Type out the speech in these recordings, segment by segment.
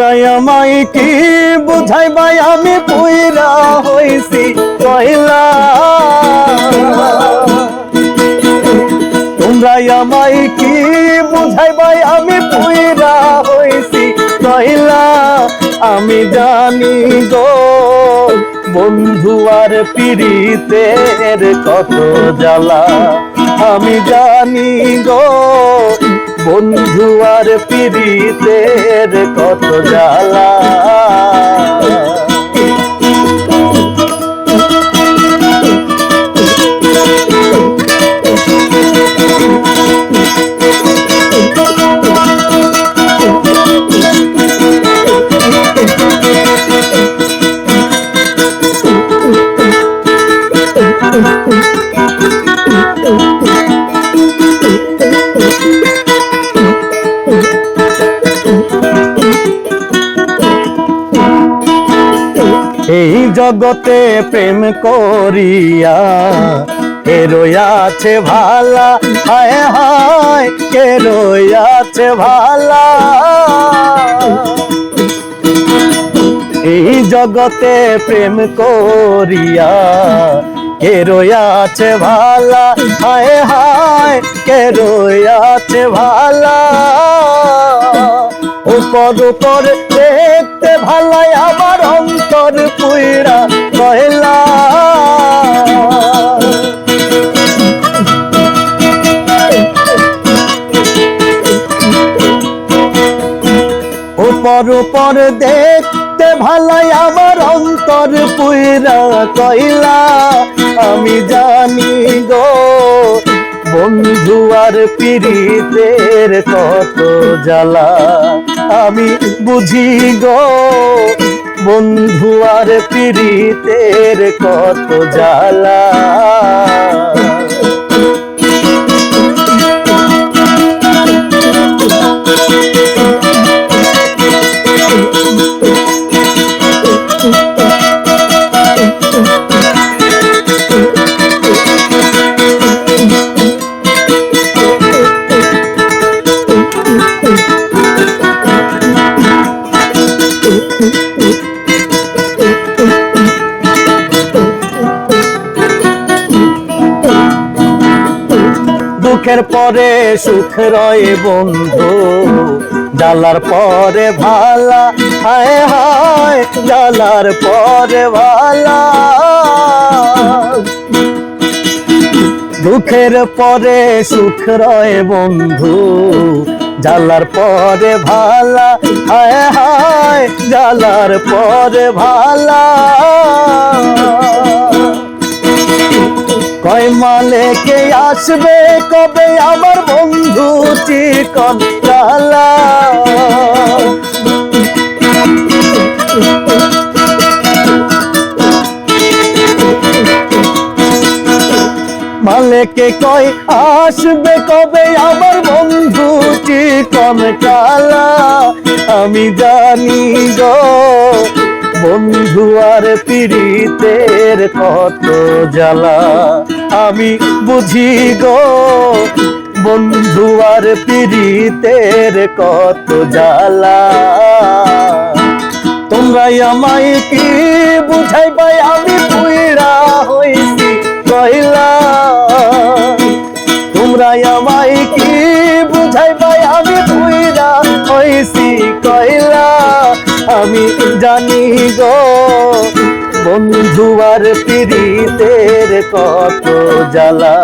তোমরাই আমায় কি বুঝাই ভাই আমি পুইরা হইছি কইলা তোমরাই আমায় কি বুঝাই ভাই আমি পুইরা হইছি কইলা আমি জানি গো, বন্ধু আর পিড়িতের কত জ্বালা। আমি জানি গো, বন্ধু আর পিড়িতের কত জ্বালা। জগতে প্রেম করিয়া, কে রয়াছে ভালা? হায় হায়, কে রয়াছে ভালা? এই জগতে প্রেম করিয়া, কে রয়াছে ভালা? হায় হায়, কে রয়াছে ভালা? উপর উপর দেখতে ভালাই আমার অন্তর পুইরা কয়লা উপর উপর দেখতে ভালাই আমার অন্তর পুইরা কইলা। আমি জানি গো, বন্ধু আর পিড়িতের কত জ্বালা। আমি বুঝি গো বন্ধু আর পিড়িতের কত জ্বালা। দুঃখের পরে সুখ রয়ে বন্ধু। জ্বালার পরে ভালা, হায় হায়, জ্বালার পরে ভালা। দুঃখের পরে সুখ রয়ে বন্ধু, জ্বালার পরে ভালা, হায় হায়, জ্বালার পরে ভালা। কয় মালে কে আসবে কবে আমার বন্ধু চিকন কালা মালেকে কয় আসবে কবে আমার বন্ধু চিকন কালা আমি জানি গো, বন্ধু আর পীড়িতের কত জ্বালা। আমি বুঝি গো, বন্ধু আর পীড়িতের কত জ্বালা। তোমরাই আমায় কি বুঝাইবাই আমি পুইরা হইছি কইলা তোমরাই আমায় কি বুঝাইবাই আমি পুইরা হইছি কইলা আমি জানি গো বন্ধু আর পীড়িতের কত জ্বালা?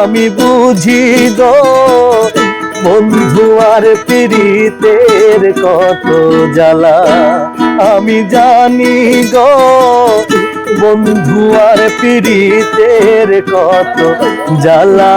আমি বুঝি গো বন্ধু আর পীড়িতের কত জ্বালা। আমি জানি গো বন্ধু আর পীড়িতের কত জ্বালা।